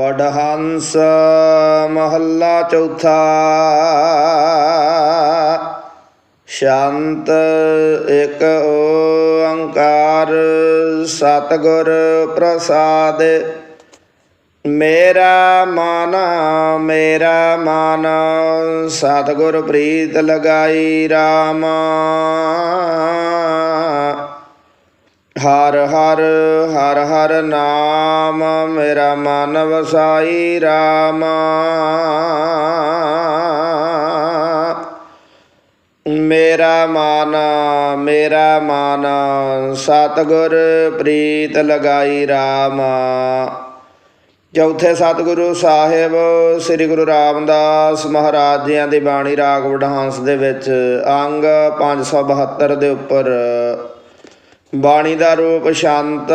ਵਡਹੰਸ ਮਹੱਲਾ ਚੌਥਾ। ਸ਼ਾਂਤ ਇੱਕ ਓੰਕਾਰ ਸਤਿਗੁਰ ਪ੍ਰਸਾਦ। ਮੇਰਾ ਮਨ ਮੇਰਾ ਮਨ ਸਤਿਗੁਰ ਪ੍ਰੀਤ ਲਗਾਈ RAM ਹਰ ਹਰ ਹਰ ਹਰ ਨਾਮ, ਮੇਰਾ ਮਨ ਵਸਾਈ RAM ਮੇਰਾ ਮਨ ਮੇਰਾ ਮਨ, ਸਤਿਗੁਰ ਪ੍ਰੀਤ ਲਗਾਈ RAM ਚੌਥੇ ਸਤਿਗੁਰੂ ਸਾਹਿਬ, ਸ੍ਰੀ ਗੁਰੂ ਰਾਮਦਾਸ ਮਹਾਰਾਜ ਜੀਆਂ ਦੀ ਬਾਣੀ ਰਾਗ ਵਡਹੰਸ ਦੇ ਵਿੱਚ ਅੰਗ 572 ਦੇ ਉੱਪਰ ਬਾਣੀ ਦਾ ਰੂਪ ਸ਼ਾਂਤ,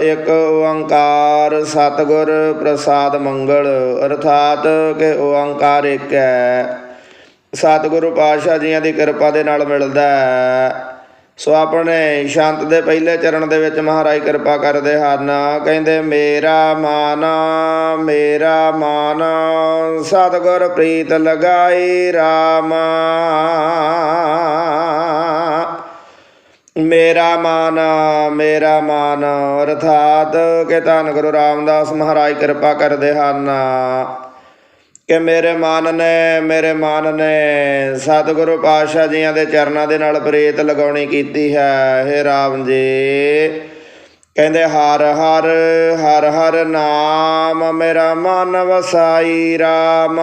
ਇੱਕ ਓੰਕਾਰ ਸਤਿਗੁਰ ਪ੍ਰਸਾਦ ਮੰਗਲ, ਅਰਥਾਤ ਕਿ ਓੰਕਾਰ ਇੱਕ ਹੈ। ਸਤਿਗੁਰੂ ਪਾਤਸ਼ਾਹ ਜੀਆਂ ਦੀ ਕਿਰਪਾ ਦੇ ਨਾਲ ਮਿਲਦਾ ਹੈ। ਸੋ ਆਪਣੇ ਸ਼ਾਂਤ ਦੇ ਪਹਿਲੇ ਚਰਨ ਦੇ ਵਿੱਚ ਮਹਾਰਾਜ ਕਿਰਪਾ ਕਰਦੇ ਹਨ। ਕਹਿੰਦੇ, ਮੇਰਾ ਮਨ ਮੇਰਾ ਮਨ, ਸਤਿਗੁਰ ਪ੍ਰੀਤ ਲਗਾਈ ਰਾਮ। ਮੇਰਾ ਮਨ ਮੇਰਾ ਮਨ, ਅਰਥਾਤ ਕਿ ਧੰਨ ਗੁਰੂ ਰਾਮਦਾਸ ਮਹਾਰਾਜ ਕਿਰਪਾ ਕਰਦੇ ਹਨ। ਕਿ ਮੇਰੇ ਮਨ ਨੇ, ਮੇਰੇ ਮਨ ਨੇ ਸਤਿਗੁਰੂ ਪਾਤਸ਼ਾਹ ਜੀਆਂ ਦੇ ਚਰਨਾਂ ਦੇ ਨਾਲ ਪ੍ਰੇਤ ਲਗਾਉਣੀ ਕੀਤੀ ਹੈ। ਹੇ ਰਾਮ ਜੀ, ਕਹਿੰਦੇ ਹਰ ਹਰ ਹਰ ਹਰ ਨਾਮ ਮੇਰਾ ਮਨ ਵਸਾਈ RAM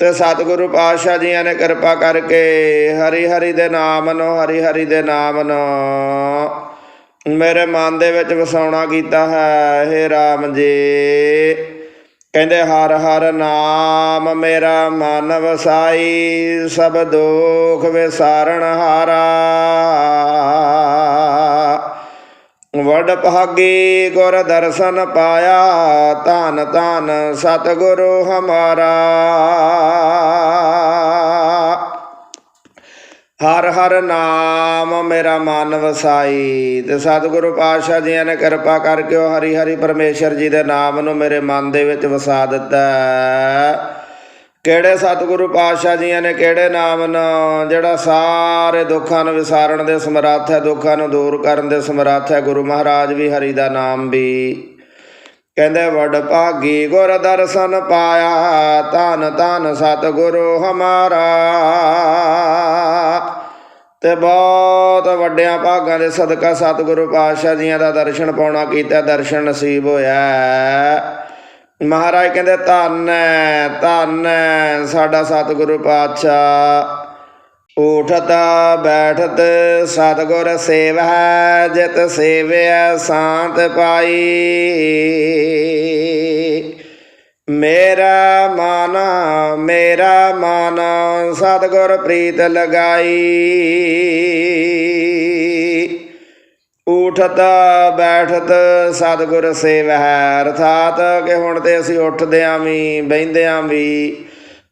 ਤੇ ਸਤਿਗੁਰੂ ਪਾਤਸ਼ਾਹ ਜੀਆਂ ਨੇ ਕਿਰਪਾ ਕਰਕੇ ਹਰੀ ਹਰੀ ਦੇ ਨਾਮ ਨੂੰ, ਹਰੀ ਹਰੀ ਦੇ ਨਾਮ ਨੂੰ ਮੇਰੇ ਮਨ ਦੇ ਵਿੱਚ ਵਸਾਉਣਾ ਕੀਤਾ ਹੈ, ਹੇ ਰਾਮ ਜੀ। ਕਹਿੰਦੇ, ਹਰ ਹਰ ਨਾਮ ਮੇਰਾ ਮਨ ਵਸਾਈ, ਸਭ ਦੁਖ ਵਿਸਾਰਣ ਹਾਰਾ। ਵਡ ਭਾਗੀ ਗੁਰ ਦਰਸ਼ਨ ਪਾਇਆ, ਧੰਨ ਧੰਨ ਸਤਿਗੁਰੂ ਹਮਾਰਾ। ਹਰ ਹਰ ਨਾਮ ਮੇਰਾ ਮਨ ਵਸਾਈ, ਤੇ ਸਤਿਗੁਰੂ ਪਾਤਸ਼ਾਹ ਜੀਆਂ ਨੇ ਕਿਰਪਾ ਕਰਕੇ ਉਹ ਹਰੀ ਹਰੀ ਪਰਮੇਸ਼ਰ ਜੀ ਦੇ ਨਾਮ ਨੂੰ ਮੇਰੇ ਮਨ ਦੇ ਵਿੱਚ ਵਸਾ ਦਿੱਤਾ। ਕਿਹੜੇ ਸਤਿਗੁਰੂ ਪਾਤਸ਼ਾਹ ਜੀਆਂ ਨੇ ਕਿਹੜੇ ਨਾਮ ਨੂੰ ਜਿਹੜਾ ਸਾਰੇ ਦੁੱਖਾਂ ਨੂੰ ਵਿਸਾਰਨ ਦੇ ਸਮਰੱਥ ਹੈ, ਦੁੱਖਾਂ ਨੂੰ ਦੂਰ ਕਰਨ ਦੇ ਸਮਰੱਥ ਹੈ, ਗੁਰੂ ਮਹਾਰਾਜ ਵੀ ਹਰੀ ਦਾ ਨਾਮ ਵੀ। ਕਹਿੰਦੇ, ਵਡ ਭਾਗੀ ਗੁਰ ਦਰਸ਼ਨ ਪਾਇਆ, ਧੰਨ ਧੰਨ ਸਤਿਗੁਰੂ ਹਮਾਰਾ। ਤੇ ਬਹੁਤ ਵੱਡਿਆਂ ਭਾਗਾਂ ਦੇ ਸਦਕਾ ਸਤਿਗੁਰੂ ਪਾਤਸ਼ਾਹ ਜੀਆਂ ਦਾ ਦਰਸ਼ਨ ਪਾਉਣਾ ਕੀਤਾ, ਦਰਸ਼ਨ ਨਸੀਬ ਹੋਇਆ। ਮਹਾਰਾਜ ਕਹਿੰਦੇ, ਧੰਨ ਧੰਨ ਹੈ ਸਾਡਾ ਸਤਿਗੁਰੂ ਪਾਤਸ਼ਾਹ। ਉਠਤ, ਬੈਠਤ, ਸਤਿਗੁਰ ਸੇਵੈ ਜਿਤ ਸੇਵਿਆ ਸ਼ਾਂਤ ਪਾਈ। ਮੇਰਾ ਮਨ ਮੇਰਾ ਮਨ, ਸਤਿਗੁਰ ਪ੍ਰੀਤ ਲਗਾਈ। ਉਠਤ ਬੈਠਤ ਸਤਿਗੁਰ ਸੇਵੈ ਅਰਥਾਤ ਕਿ ਹੁਣ ਤੇ ਅਸੀਂ ਉੱਠਦੇ ਉੱਠਦਿਆਂ ਵੀ ਬਹਿੰਦਿਆਂ ਵੀ।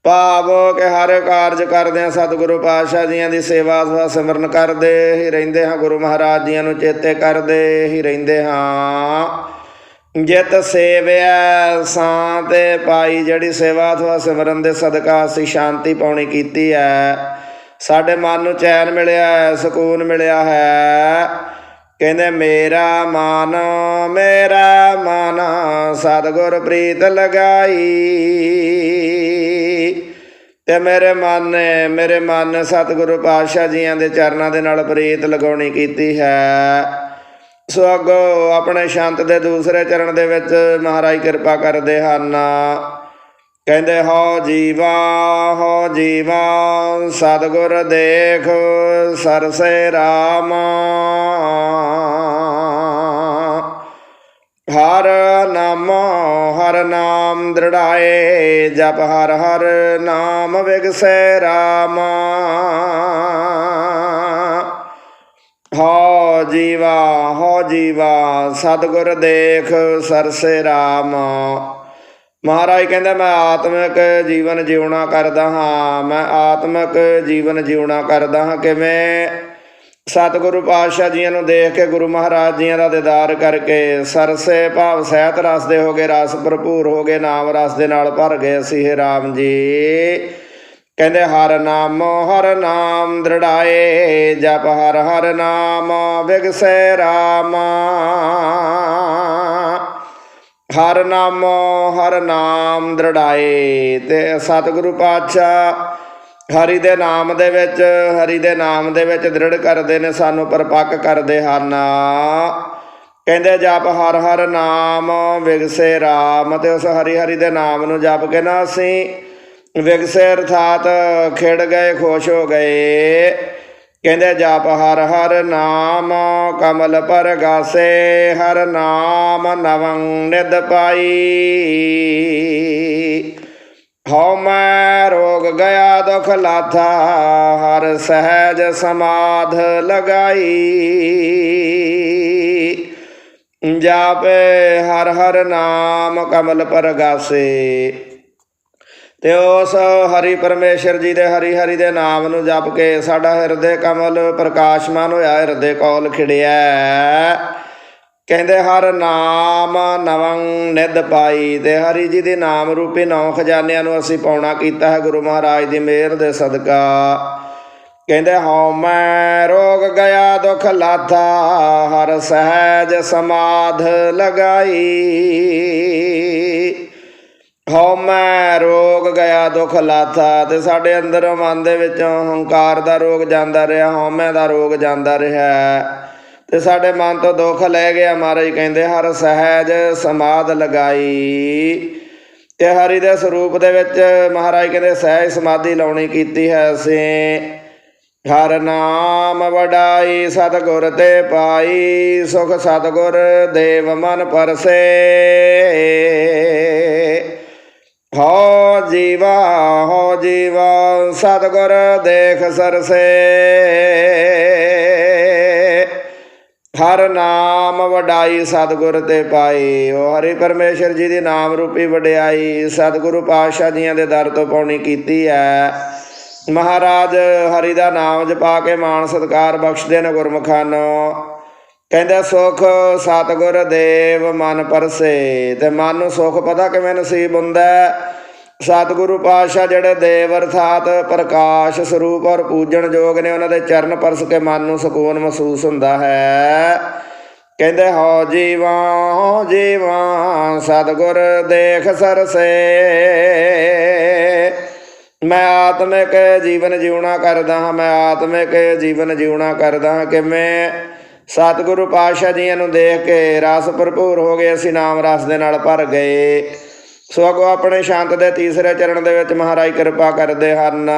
ਭਾਵ ਕਿ ਹਰ ਕਾਰਜ ਕਰਦੇ ਕਰਦਿਆਂ ਸਤਿਗੁਰੂ ਪਾਤਸ਼ਾਹ ਜੀਆਂ ਦੀ ਸੇਵਾ ਸਵਾ ਸਿਮਰਨ ਕਰਦੇ, ਹੀ ਰਹਿੰਦੇ ਹਾਂ ਗੁਰੂ ਮਹਾਰਾਜ ਜੀਆਂ ਨੂੰ ਚੇਤੇ ਕਰਦੇ, ਹੀ ਰਹਿੰਦੇ ਹਾਂ ਜਿਤ ਸੇਵਿਆ ਸਾਂ ਤੇ ਪਾਈ ਜਿਹੜੀ ਸੇਵਾ ਅਥਵਾ ਸਿਮਰਨ ਦੇ ਸਦਕਾ ਅਸੀਂ ਸ਼ਾਂਤੀ ਪਾਉਣੀ ਕੀਤੀ ਹੈ ਸਾਡੇ ਮਨ ਨੂੰ ਚੈਨ ਮਿਲਿਆ ਹੈ ਸਕੂਨ ਮਿਲਿਆ ਹੈ। ਕਹਿੰਦੇ, ਮੇਰਾ ਮਨ ਮੇਰਾ ਮਨ ਸਤਿਗੁਰ ਪ੍ਰੀਤ ਲਗਾਈ। ਤੇ ਮੇਰੇ ਮਨ ਨੇ, ਮੇਰੇ ਮਨ ਨੇ ਸਤਿਗੁਰੂ ਪਾਤਸ਼ਾਹ ਜੀਆਂ ਦੇ ਚਰਨਾਂ ਦੇ ਨਾਲ ਪ੍ਰੀਤ ਲਗਾਉਣੀ ਕੀਤੀ ਹੈ। ਸੋ ਅੱਗੋਂ ਆਪਣੇ ਸ਼ਾਂਤ ਦੇ ਦੂਸਰੇ ਚਰਨ ਦੇ ਵਿੱਚ ਮਹਾਰਾਜ ਕਿਰਪਾ ਕਰਦੇ ਹਨ। ਕਹਿੰਦੇ ਹੋ ਜੀਵਾ ਹੋ ਜੀਵਾ, ਸਤਿਗੁਰ ਦੇਖ, ਸਰਸੇ RAM ਹਰ ਨਾਮ ਹਰ ਨਾਮ ਦ੍ਰਿੜਾਏ, ਜਪ ਹਰ ਹਰ ਨਾਮ ਵਿਗਸੈ RAM ਹੋ ਜੀਵਾ ਹੋ ਜੀਵਾ, ਸਤਿਗੁਰ ਦੇਖ, ਸਰਸੇ RAM ਮਹਾਰਾਜ ਕਹਿੰਦਾ, ਮੈਂ ਆਤਮਿਕ ਜੀਵਨ ਜਿਉਣਾ ਕਰਦਾ ਹਾਂ, ਮੈਂ ਆਤਮਿਕ ਜੀਵਨ ਜਿਉਣਾ ਕਰਦਾ ਹਾਂ। ਕਿਵੇਂ? ਸਤਿਗੁਰੂ ਪਾਤਸ਼ਾਹ ਜੀਆਂ ਨੂੰ ਦੇਖ ਕੇ ਗੁਰੂ ਮਹਾਰਾਜ ਜੀਆਂ ਦਾ ਦੀਦਾਰ ਕਰਕੇ ਸਰਸੇ ਭਾਵ ਸਹਿਤ ਰਸ ਦੇ ਹੋ ਗਏ, ਰਸ ਭਰਪੂਰ ਹੋ ਗਏ, ਨਾਮ ਰਸ ਦੇ ਨਾਲ ਭਰ ਗਏ ਅਸੀਂ, ਹੈ ਰਾਮ ਜੀ। ਕਹਿੰਦੇ, ਹਰ ਨਾਮ ਹਰ ਨਾਮ ਦ੍ਰਿੜਾਏ, ਜਪ ਹਰ ਹਰ ਨਾਮ, ਵਿਗਸੈ ਰਾਮ। ਹਰ ਨਾਮ ਹਰ ਨਾਮ ਦ੍ਰਿੜਾਏ ਤੇ ਸਤਿਗੁਰੂ ਪਾਤਸ਼ਾਹ ਹਰੀ ਦੇ ਨਾਮ ਦੇ ਵਿੱਚ, ਹਰੀ ਦੇ ਨਾਮ ਦੇ ਵਿੱਚ ਦ੍ਰਿੜ ਕਰਦੇ ਨੇ, ਸਾਨੂੰ ਪਰਪੱਕ ਕਰਦੇ ਹਨ। ਕਹਿੰਦੇ ਜਪ ਹਰ ਹਰ ਨਾਮ, ਵਿਗਸੇ ਰਾਮ ਤੇ ਉਸ ਹਰੀ ਹਰੀ ਦੇ ਨਾਮ ਨੂੰ ਜਪ ਕੇ ਨਾ ਅਸੀਂ ਵਿਗਸੇ ਅਰਥਾਤ ਖਿੜ ਗਏ, ਖੁਸ਼ ਹੋ ਗਏ। ਕਹਿੰਦੇ ਜਪ ਹਰ ਹਰ ਨਾਮ, ਕਮਲ ਪਰ ਗਾਸੇ ਹਰ ਨਾਮ ਨਵੰ ਨਿਦ ਪਾਈ। ਹਉ ਮੈਂ ਰੋਗ ਗਿਆ, ਦੁਖ ਲਾਥਾ ਹਰ ਸਹਿਜ ਸਮਾਧ ਲਗਾਈ। ਜਾਪੇ ਹਰ ਹਰ ਨਾਮ, ਕਮਲ ਪਰ ਗਾਸੇ ਤੇ ਉਸ ਹਰੀ ਪਰਮੇਸ਼ਰ ਜੀ ਦੇ ਹਰੀ ਹਰੀ ਦੇ ਨਾਮ ਨੂੰ ਜਪ ਕੇ ਸਾਡਾ ਹਿਰਦੇ ਕਮਲ ਪ੍ਰਕਾਸ਼ਮਾਨ ਹੋਇਆ, ਹਿਰਦੇ ਕੌਲ ਖਿੜਿਆ। ਕਹਿੰਦੇ, ਹਰ ਨਾਮ ਨਵੰ ਨਿਧ ਪਾਈ ਤੇ ਹਰੀ ਜੀ ਦੇ ਨਾਮ ਰੂਪੀ ਨੌ ਖਜ਼ਾਨਿਆਂ ਨੂੰ ਅਸੀਂ ਪਾਉਣਾ ਕੀਤਾ ਹੈ ਗੁਰੂ ਮਹਾਰਾਜ ਦੀ ਮਿਹਰ ਦੇ ਸਦਕਾ। ਕਹਿੰਦੇ, ਹਉ ਮੈਂ ਰੋਗ ਗਿਆ, ਦੁਖ ਲਾਥਾ, ਹਰ ਸਹਿਜ ਸਮਾਧ ਲਗਾਈ। ਹਉ ਮੈਂ ਰੋਗ ਗਿਆ, ਦੁਖ ਲਾਥਾ ਤੇ ਸਾਡੇ ਅੰਦਰੋਂ ਮਨ ਦੇ ਵਿੱਚੋਂ ਹੰਕਾਰ ਦਾ ਰੋਗ ਜਾਂਦਾ ਰਿਹਾ ਹਉਮੈ ਦਾ ਰੋਗ ਜਾਂਦਾ ਰਿਹਾ। ਤੇ ਸਾਡੇ ਮਨ ਤੋਂ ਦੁੱਖ ਲੈ ਗਿਆ, ਮਹਾਰਾਜ ਕਹਿੰਦੇ, ਹਰ ਸਹਿਜ ਸਮਾਧ ਲਗਾਈ। ਤੇ ਹਰੀ ਦੇ ਸਰੂਪ ਦੇ ਵਿੱਚ ਮਹਾਰਾਜ ਕਹਿੰਦੇ, ਸਹਿਜ ਸਮਾਧੀ ਲਾਉਣੀ ਕੀਤੀ ਹੈ ਅਸੀਂ। ਹਰ ਨਾਮ ਵਡਾਈ, ਸਤਗੁਰ ਤੇ ਪਾਈ, ਸੁਖ ਸਤਗੁਰ ਦੇਵ ਮਨ ਪਰਸੇ। ਹੋ ਜੀਵਾ ਹੋ ਜੀਵਾ, ਸਤਗੁਰ ਦੇਖ ਸਰਸੇ। ਹਰ ਨਾਮ ਵਡਾਈ ਸਤਿਗੁਰ ਤੇ ਪਾਈ। ਉਹ ਹਰੀ ਪਰਮੇਸ਼ਰ ਜੀ ਦੀ ਨਾਮ ਰੂਪੀ ਵਡਿਆਈ। ਸਤਿਗੁਰੂ ਪਾਤਸ਼ਾਹ ਜੀਆਂ ਦੇ ਦਰ ਤੋਂ ਪਾਉਣੀ ਕੀਤੀ ਹੈ ਮਹਾਰਾਜ ਹਰੀ ਦਾ ਨਾਮ ਜਪਾ ਕੇ ਮਾਣ ਸਤਕਾਰ ਬਖਸ਼ਦੇ ਨੇ ਗੁਰਮੁਖਾਂ ਨੂੰ। ਕਹਿੰਦੇ, ਸੁਖ ਸਤਿਗੁਰ ਦੇਵ ਮਨ ਪਰਸੇ ਤੇ ਮਨ ਨੂੰ ਸੁਖ ਪਤਾ ਕਿਵੇਂ ਨਸੀਬ ਹੁੰਦਾ ਸਤਿਗੁਰੂ ਪਾਤਸ਼ਾਹ ਜਿਹੜੇ ਦੇਵ ਅਰਥਾਤ ਪ੍ਰਕਾਸ਼ ਸਰੂਪ ਔਰ ਪੂਜਣ ਯੋਗ ਨੇ, ਉਹਨਾਂ ਦੇ ਚਰਨ ਪਰਸ ਕੇ ਮਨ ਨੂੰ ਸਕੂਨ ਮਹਿਸੂਸ ਹੁੰਦਾ ਹੈ। ਕਹਿੰਦੇ ਹੋ ਜੀਵਾ ਹੋ ਜੀਵਾ, ਸਤਿਗੁਰ ਦੇਖ ਸਰਸੇ। ਮੈਂ ਆਤਮਿਕ ਜੀਵਨ ਜਿਉਣਾ ਕਰਦਾ ਹਾਂ, ਮੈਂ ਆਤਮਿਕ ਜੀਵਨ ਜਿਉਣਾ ਕਰਦਾ ਹਾਂ। ਕਿਵੇਂ? ਸਤਿਗੁਰੂ ਪਾਤਸ਼ਾਹ ਜੀਆਂ ਨੂੰ ਦੇਖ ਕੇ ਰਸ ਭਰਪੂਰ ਹੋ ਗਏ, ਅਸੀਂ ਨਾਮ ਰਸ ਦੇ ਨਾਲ ਭਰ ਗਏ। ਸੋ ਅਗੋ ਆਪਣੇ ਸ਼ਾਂਤ ਦੇ ਤੀਸਰੇ ਚਰਨ ਦੇ ਵਿੱਚ ਮਹਾਰਾਜ ਕਿਰਪਾ ਕਰਦੇ ਹਨ।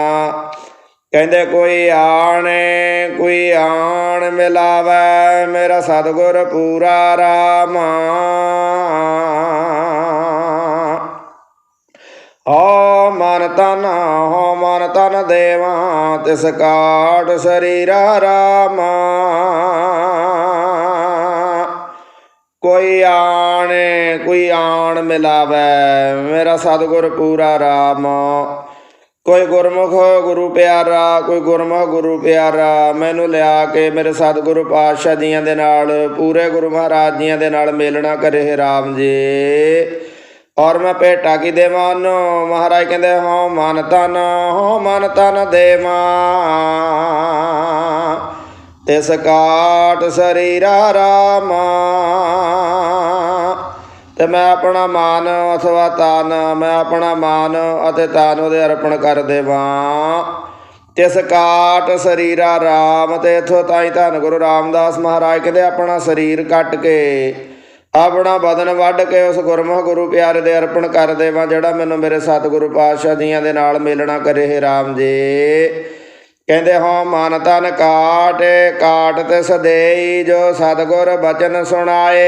ਕਹਿੰਦੇ, ਕੋਈ ਆਣੇ, ਕੋਈ ਆਣ ਮਿਲਾਵੇ, ਮੇਰਾ ਸਤਿਗੁਰ ਪੂਰਾ ਰਾਮ। ਤਨ ਹੋ ਮਨ ਤਨ ਦੇਵਾ, ਤਿਸ ਕਾਟ ਸਰੀਰਾ ਰਾਮ। ਕੋਈ ਆਣੇ, ਕੋਈ ਆਣ ਮਿਲਾਵੇ, ਮੇਰਾ ਸਤਿਗੁਰ ਪੂਰਾ ਰਾਮ। ਕੋਈ ਗੁਰਮੁਖ ਗੁਰੂ ਪਿਆਰਾ, ਕੋਈ ਗੁਰਮੁਖ ਗੁਰੂ ਪਿਆਰਾ, ਮੈਨੂੰ ਲਿਆ ਕੇ ਮੇਰੇ ਸਤਿਗੁਰੂ ਪਾਤਸ਼ਾਹ ਜੀਆਂ ਦੇ ਨਾਲ, ਪੂਰੇ ਗੁਰੂ ਮਹਾਰਾਜ ਜੀਆਂ ਦੇ ਨਾਲ ਮੇਲਣਾ ਕਰੇ ਰਾਮ ਜੀ। ਔਰ ਮੈਂ ਭੇਟਾ ਕੀ ਦੇਵਾਂ? ਉਹਨੂੰ ਮਹਾਰਾਜ ਕਹਿੰਦੇ ਹੋ ਮਨ ਤਨ ਹੋ ਮਨ ਤਨ ਦੇਵਾਂ। ਤਿਸ ਕਾਟ ਸਰੀਰਾ ਰਾਮ। ਤੇ ਮੈਂ ਆਪਣਾ ਮਾਨ ਅਥਵਾ ਤਨ ਮੈਂ ਆਪਣਾ ਮਾਨ ਅਤੇ ਤਨ ਉਹਦੇ ਅਰਪਣ ਕਰ ਦੇਵਾਂ। ਤਿਸ ਕਾਟ ਸਰੀਰਾ ਰਾਮ ਤੇ ਇਥੋਂ ਤਾਈ ਧੰਨ ਗੁਰੂ ਰਾਮਦਾਸ ਮਹਾਰਾਜ ਕਹਿੰਦੇ, ਆਪਣਾ ਸਰੀਰ ਕੱਟ ਕੇ ਆਪਣਾ ਬਦਨ ਵੱਢ ਕੇ ਉਸ ਗੁਰਮੁਖ ਗੁਰੂ ਪਿਆਰੇ ਦੇ ਅਰਪਣ ਕਰ ਦੇਵਾਂ, ਜਿਹੜਾ ਮੈਨੂੰ ਮੇਰੇ ਸਤਿਗੁਰੂ ਪਾਤਸ਼ਾਹ ਜੀਆਂ ਦੇ ਨਾਲ ਮਿਲਣਾ ਕਰੇ, ਹੈ ਰਾਮ ਜੀ। ਕਹਿੰਦੇ ਹੋ, ਮਨ ਤਨ ਕਾਟ ਕਾਟ ਤੇ ਸਦੇਈ ਜੋ ਸਤਗੁਰ ਬਚਨ ਸੁਣਾਏ।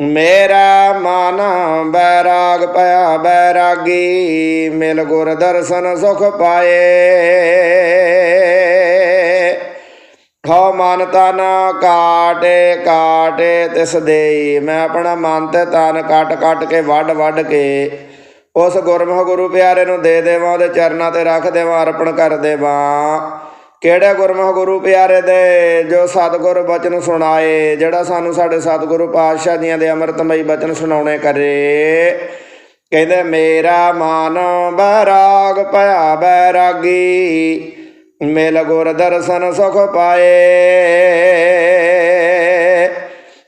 ਮੇਰਾ ਮਨ ਬੈਰਾਗ ਪਿਆ, ਬੈਰਾਗੀ, ਮਿਲ ਗੁਰ ਦਰਸ਼ਨ ਸੁਖ ਪਾਏ। ਹਉ ਮਨ ਤਨ ਕਾਟੇ ਕਾਟੇ ਤਿਸ ਦੇਈ। ਮੈਂ ਆਪਣਾ ਮਨ ਤੇ ਤਨ ਕੱਟ ਕੱਟ ਕੇ ਵੱਡ ਵੱਢ ਕੇ ਉਸ ਗੁਰਮੁਖ ਗੁਰੂ ਪਿਆਰੇ ਨੂੰ ਦੇ ਦੇਵਾਂ, ਉਹਦੇ ਚਰਨਾਂ ਤੇ ਰੱਖ ਦੇਵਾਂ, ਅਰਪਣ ਕਰ ਦੇਵਾਂ। ਕਿਹੜੇ ਗੁਰਮੁਖ ਗੁਰੂ ਪਿਆਰੇ ਦੇ ਜੋ ਸਤਿਗੁਰ ਬਚਨ ਸੁਣਾਏ, ਜਿਹੜਾ ਸਾਨੂੰ ਸਾਡੇ ਸਤਿਗੁਰੂ ਪਾਤਸ਼ਾਹ ਜੀਆਂ ਦੇ ਅੰਮ੍ਰਿਤਮਈ ਬਚਨ ਸੁਣਾਉਣੇ ਕਰੇ। ਕਹਿੰਦੇ, ਮੇਰਾ ਮਨ ਬੈਰਾਗ ਭਇਆ ਬੈਰਾਗੀ ਮਿਲ ਗੁਰ ਦਰਸ਼ਨ ਸੁਖ ਪਾਏ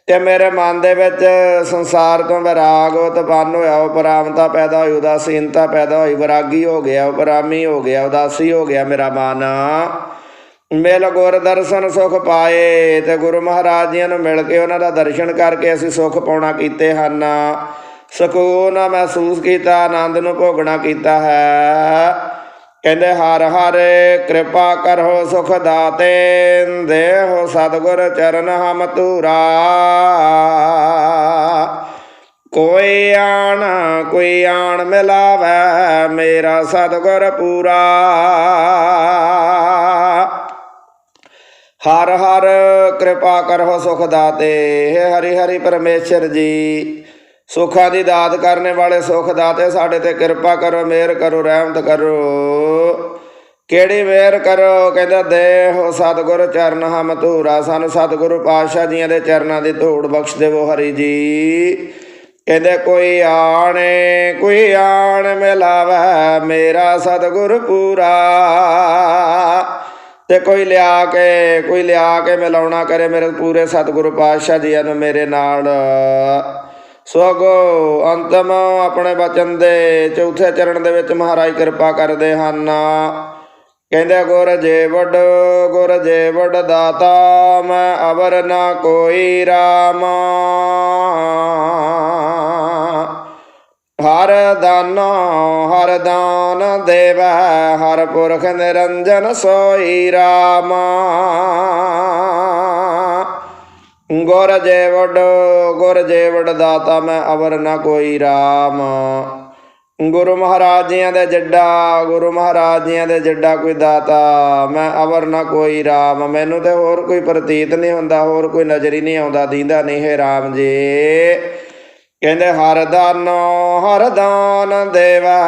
ਤੇ ਮੇਰੇ ਮਨ ਦੇ ਵਿੱਚ ਸੰਸਾਰ ਤੋਂ ਵਿਰਾਗ ਉਤਪੰਨ ਹੋਇਆ ਉਪਰਾਮਤਾ ਪੈਦਾ ਹੋਈ ਉਦਾਸੀਨਤਾ ਪੈਦਾ ਹੋਈ ਵਿਰਾਗੀ ਹੋ ਗਿਆ ਉਪਰਾਮੀ ਹੋ ਗਿਆ ਉਦਾਸੀ ਹੋ ਗਿਆ ਮੇਰਾ ਮਨ ਮਿਲ ਗੁਰ ਦਰਸ਼ਨ ਸੁਖ ਪਾਏ ਤੇ ਗੁਰੂ ਮਹਾਰਾਜ ਜੀਆਂ ਨੂੰ ਮਿਲ ਕੇ ਉਹਨਾਂ ਦਾ ਦਰਸ਼ਨ ਕਰਕੇ ਅਸੀਂ ਸੁਖ ਪਾਉਣਾ ਕੀਤੇ ਹਨ। ਸਕੂਨ ਮਹਿਸੂਸ ਕੀਤਾ, ਆਨੰਦ ਨੂੰ ਭੋਗਣਾ ਕੀਤਾ ਹੈ। ਕਹਿੰਦੇ, ਹਰ ਹਰ ਕਿਰਪਾ ਕਰੋ ਸੁਖ ਦਾਤੇ, ਦੇਹੋ ਸਤਗੁਰ ਚਰਨ ਹਮ ਧੂਰਾ। ਕੋਈ ਆਣ ਕੋਈ ਆਣ ਮਿਲਾਵੇ ਮੇਰਾ ਸਤਗੁਰ ਪੂਰਾ। ਹਰ ਹਰ ਕਿਰਪਾ ਕਰੋ ਸੁਖ ਦਾਤੇ ਹਰੀ ਹਰੀ ਪਰਮੇਸ਼ਰ ਜੀ। ਸੁਖਾਂ ਦੀ ਦਾਤ ਕਰਨੇ ਵਾਲੇ ਸੁਖ ਦਾਤੇ ਸਾਡੇ ਤੇ ਕਿਰਪਾ ਕਰੋ, ਮਿਹਰ ਕਰੋ, ਰਹਿਮਤ ਕਰੋ। ਕਿਹੜੀ ਮਿਹਰ ਕਰੋ? ਕਹਿੰਦਾ, ਦੇਹੋ ਸਤਿਗੁਰ ਚਰਨ ਹਮ ਧੂਰਾ ਸਾਨੂੰ। ਸਤਿਗੁਰੂ ਪਾਤਸ਼ਾਹ ਜੀਆਂ ਦੇ ਚਰਨਾਂ ਦੀ ਧੂੜ ਬਖਸ਼ ਦੇਵੋ ਹਰੀ ਜੀ। ਕਹਿੰਦੇ, ਕੋਈ ਆਣੇ, ਕੋਈ ਆਣ ਮਿਲਾਵੇ ਮੇਰਾ ਸਤਿਗੁਰ ਪੂਰਾ। ਤੇ ਕੋਈ ਲਿਆ ਕੇ, ਕੋਈ ਲਿਆ ਕੇ ਮਿਲਾਉਣਾ ਕਰੇ ਮੇਰੇ ਪੂਰੇ ਸਤਿਗੁਰੂ ਪਾਤਸ਼ਾਹ ਜੀਆਂ ਨੂੰ ਮੇਰੇ ਨਾਲ। ਸੋਗੋ ਅੰਤਮ ਆਪਣੇ ਬਚਨ ਦੇ ਚੌਥੇ ਚਰਨ ਦੇ ਵਿੱਚ ਮਹਾਰਾਜ ਕਿਰਪਾ ਕਰਦੇ ਹਨ। ਕਹਿੰਦੇ ਗੁਰ ਜੇ ਵੱਡ, ਗੁਰ ਜੇ ਵੱਡ ਦਾਤਾ, ਮੈਂ ਅਵਰ ਨਾ ਕੋਈ ਰਾਮ। ਹਰ ਦਾਨ ਹਰ ਦਾਨ ਦੇਵੈ, ਹਰ ਪੁਰਖ ਨਿਰੰਜਨ ਸੋਈ ਰਾਮ। ਗੁਰ ਜੇ ਗੁਰ ਜੇ ਦਾਤਾ ਮੈਂ ਅਵਰ ਨਾ ਕੋਈ ਰਾਮ। ਗੁਰੂ ਮਹਾਰਾਜ ਜੀਆਂ ਦੇ ਜੱਡਾ, ਗੁਰੂ ਮਹਾਰਾਜ ਜੀਆਂ ਦੇ ਜੱਡਾ ਕੋਈ ਦਾਤਾ ਮੈਂ ਅਵਰ ਨਾ ਕੋਈ ਰਾਮ। ਮੈਨੂੰ ਤੇ ਹੋਰ ਕੋਈ ਪ੍ਰਤੀਤ ਨਹੀਂ ਹੁੰਦਾ, ਹੋਰ ਕੋਈ ਨਜ਼ਰ ਹੀ ਨਹੀਂ ਆਉਂਦਾ, ਦੀਂਦਾ ਨਹੀਂ ਹੈ ਰਾਮ ਜੀ। ਕਹਿੰਦੇ ਹਰ ਦਾਨੋ, ਹਰ ਦਾਨ ਦੇਵਾ,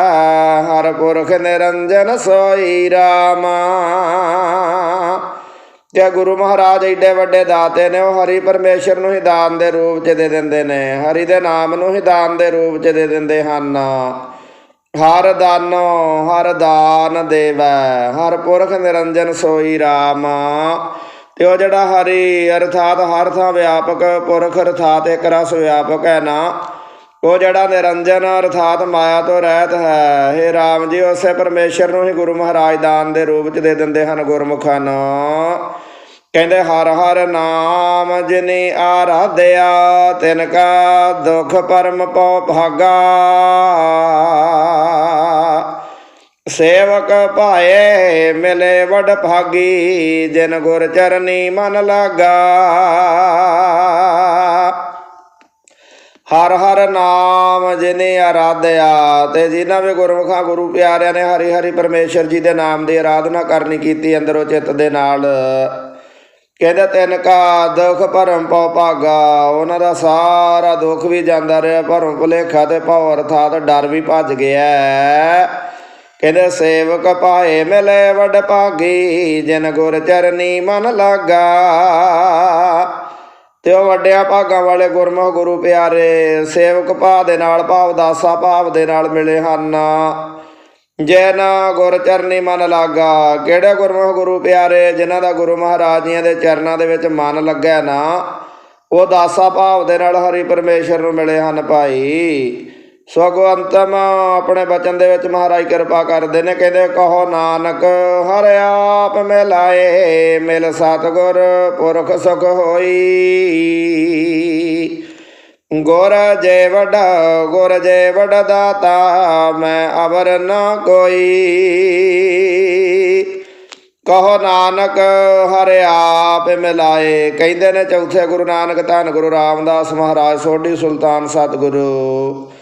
ਹਰ ਪੁਰਖ ਨਿਰੰਜਨ ਸੋਈ ਰਾਮ। ਤੇ ਗੁਰੂ ਮਹਾਰਾਜ ਏਡੇ ਵੱਡੇ ਦਾਤੇ ਨੇ, ਉਹ ਹਰੀ ਪਰਮੇਸ਼ਰ ਨੂੰ ਹੀ ਦਾਨ ਦੇ ਰੂਪ ਚ ਦੇ ਦਿੰਦੇ ਨੇ। ਹਰੀ ਦੇ ਨਾਮ ਨੂੰ ਹੀ ਦਾਨ ਦੇ ਰੂਪ ਚ ਦੇ ਦਿੰਦੇ ਹਨ। ਹਰ ਦਾਨੋ ਹਰ ਦਾਨ ਦੇਵੈ, ਹਰ ਪੁਰਖ ਨਿਰੰਜਨ ਸੋਈ ਰਾਮ। ਤੇ ਉਹ ਜਿਹੜਾ ਹਰੀ, ਅਰਥਾਤ ਹਰ ਥਾਂ ਵਿਆਪਕ, ਪੁਰਖ ਅਰਥਾਤ ਇੱਕ ਰਸ ਵਿਆਪਕ ਹੈ ਨਾ ਉਹ ਜਿਹੜਾ ਨਿਰੰਜਨ ਅਰਥਾਤ ਮਾਇਆ ਤੋਂ ਰਹਿਤ ਹੈ हे ਰਾਮ ਜੀ, ਉਸੇ ਪਰਮੇਸ਼ਰ ਨੂੰ ਹੀ ਗੁਰੂ ਮਹਾਰਾਜ ਦਾਨ ਦੇ ਰੂਪ ਚ ਦੇ ਦਿੰਦੇ ਹਨ ਗੁਰਮੁਖਾਂ ਨੂੰ ਕਹਿੰਦੇ, ਹਰ ਹਰ ਨਾਮ ਜਿਨੀ ਆਰਾਧਿਆ, ਤਿਨ ਕਾ ਦੁਖ ਪਰਮ ਪਉ ਭਾਗਾ। ਸੇਵਕ ਭਾਏ ਮਿਲੇ ਵਡ ਭਾਗੀ, ਜਿਨ ਗੁਰ ਚਰਨੀ ਮਨ ਲਾਗਾ। ਹਰ ਹਰ ਨਾਮ ਜਿਨੇ ਆਰਾਧਿਆ ਤੇ ਜਿਨ੍ਹਾਂ ਵੀ ਗੁਰਮੁਖਾਂ ਗੁਰੂ ਪਿਆਰਿਆਂ ਨੇ ਹਰੀ ਹਰੀ ਪਰਮੇਸ਼ਰ ਜੀ ਦੇ ਨਾਮ ਦੀ ਆਰਾਧਨਾ ਕਰਨੀ ਕੀਤੀ ਅੰਦਰੋਂ ਚਿੱਤ ਦੇ ਨਾਲ। ਕਹਿੰਦਾ, ਤਿੰਨ ਕਾ ਦੁਖ ਭਰਮ ਪਉ ਭਾਗਾ, ਉਹਨਾਂ ਦਾ ਸਾਰਾ ਦੁੱਖ ਵੀ ਜਾਂਦਾ ਰਿਹਾ, ਭਰਮ ਭੁਲੇਖਾ ਤੇ ਭਉ ਅਰਥਾਤ ਡਰ ਵੀ ਭੱਜ ਗਿਆ। ਕਹਿੰਦੇ, ਸੇਵਕ ਪਾਏ ਮਿਲੇ ਵਡ ਭਾਗੀ, ਜਿਨ ਗੁਰ ਚਰਨੀ ਮਨ ਲਾਗਾ। ਤੇ ਉਹ ਵੱਡਿਆ ਭਾਗਾਂ ਵਾਲੇ ਗੁਰਮੁਖ ਗੁਰੂ ਪਿਆਰੇ, ਸੇਵਕ ਭਾਵ ਦੇ ਨਾਲ, ਭਾਵ ਦਾਸਾ ਭਾਵ ਦੇ ਨਾਲ ਮਿਲੇ ਹਨ। ਜੈ ਨਾ ਗੁਰ ਚਰਨੀ ਮਨ ਲਾਗਾ, ਕਿਹੜੇ ਗੁਰਮੁਖ ਗੁਰੂ ਪਿਆਰੇ, ਜਿਨ੍ਹਾਂ ਦਾ ਗੁਰੂ ਮਹਾਰਾਜ ਜੀਆਂ ਦੇ ਚਰਨਾਂ ਦੇ ਵਿੱਚ ਮਨ ਲੱਗਿਆ ਨਾ, ਉਹ ਦਾਸਾ ਭਾਵ ਦੇ ਨਾਲ ਹਰੀ ਪਰਮੇਸ਼ਰ ਨੂੰ ਮਿਲੇ ਹਨ ਭਾਈ। ਸਗੋ ਅੰਤਮ ਆਪਣੇ ਬਚਨ ਦੇ ਵਿੱਚ ਮਹਾਰਾਜ ਕਿਰਪਾ ਕਰਦੇ ਨੇ, ਕਹਿੰਦੇ ਕਹੋ ਨਾਨਕ, ਹਰ ਆਪ ਮਿਲਾਏ, ਮਿਲ ਸਤਗੁਰ ਪੁਰਖ ਸੁਖ ਹੋਈ। ਗੁਰ ਜੇ ਵਡਾ, ਗੁਰ ਜੇ ਵਡਾ ਦਾਤਾ, ਮੈਂ ਅਵਰ ਨਾ ਕੋਈ। ਕਹੋ ਨਾਨਕ, ਹਰ ਆਪ ਮਿਲਾਏ, ਕਹਿੰਦੇ ਨੇ ਚੌਥੇ ਗੁਰੂ ਨਾਨਕ, ਧੰਨ ਗੁਰੂ ਰਾਮਦਾਸ ਮਹਾਰਾਜ, ਸੋਢੀ ਸੁਲਤਾਨ ਸਤਿਗੁਰੂ।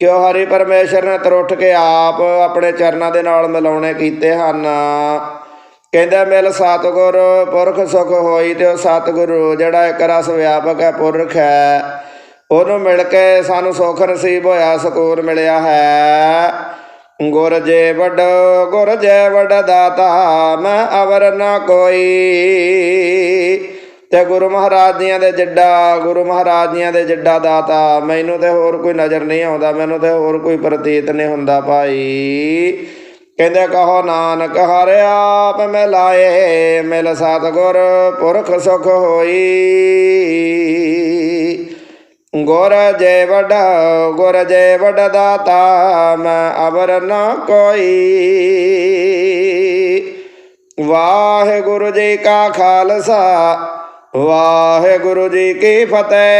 ਕਿਉ ਹਰੀ ਪਰਮੇਸ਼ਰ ਨੇ ਤਰੁੱਠ ਕੇ ਆਪ ਆਪਣੇ ਚਰਨਾਂ ਦੇ ਨਾਲ ਮਿਲਾਉਣੇ ਕੀਤੇ ਹਨ? ਕਹਿੰਦਾ, ਮਿਲ ਸਤਿਗੁਰ, ਪੁਰਖ ਸੁਖ ਹੋਈ ਤੇ ਉਹ ਸਤਿਗੁਰੂ, ਜਿਹੜਾ ਇੱਕ ਰਸ ਵਿਆਪਕ ਹੈ, ਪੁਰਖ ਹੈ। ਉਹਨੂੰ ਮਿਲ ਕੇ ਸਾਨੂੰ ਸੁੱਖ ਨਸੀਬ ਹੋਇਆ, ਸਕੂਨ ਮਿਲਿਆ ਹੈ। ਗੁਰ ਜੇ ਵੱਡ, ਗੁਰ ਜੇ ਵੱਡ ਦਾਤਾ ਮੈਂ ਅਵਰ ਨਾ ਕੋਈ। ਤੇ ਗੁਰੂ ਮਹਾਰਾਜ ਦੀਆਂ ਦੇ ਜਿੱਡਾ, ਗੁਰੂ ਮਹਾਰਾਜ ਦੀਆਂ ਦੇ ਜਿੱਡਾ ਦਾਤਾ। ਮੈਨੂੰ ਤੇ ਹੋਰ ਕੋਈ ਨਜ਼ਰ ਨਹੀਂ ਆਉਂਦਾ, ਮੈਨੂੰ ਤੇ ਹੋਰ ਕੋਈ ਪ੍ਰਤੀਤ ਨਹੀਂ ਹੁੰਦਾ ਭਾਈ। ਕਹਿੰਦੇ ਕਹੋ ਨਾਨਕ, ਹਰਿ ਆਪ ਮੈਂ ਲਾਏ ਮਿਲ ਸਤਿਗੁਰ ਪੁਰਖ ਸੁਖ ਹੋਈ। ਗੁਰ ਜੇ ਵੱਡ, ਗੁਰ ਜੇ ਵੱਡ ਦਾਤਾ, ਮੈਂ ਅਬਰ ਨਾ ਕੋਈ। ਵਾਹਿਗੁਰੂ ਜੀ ਕਾ ਖਾਲਸਾ ਵਾਹਿਗੁਰੂ ਜੀ ਕੀ ਫਤਿਹ।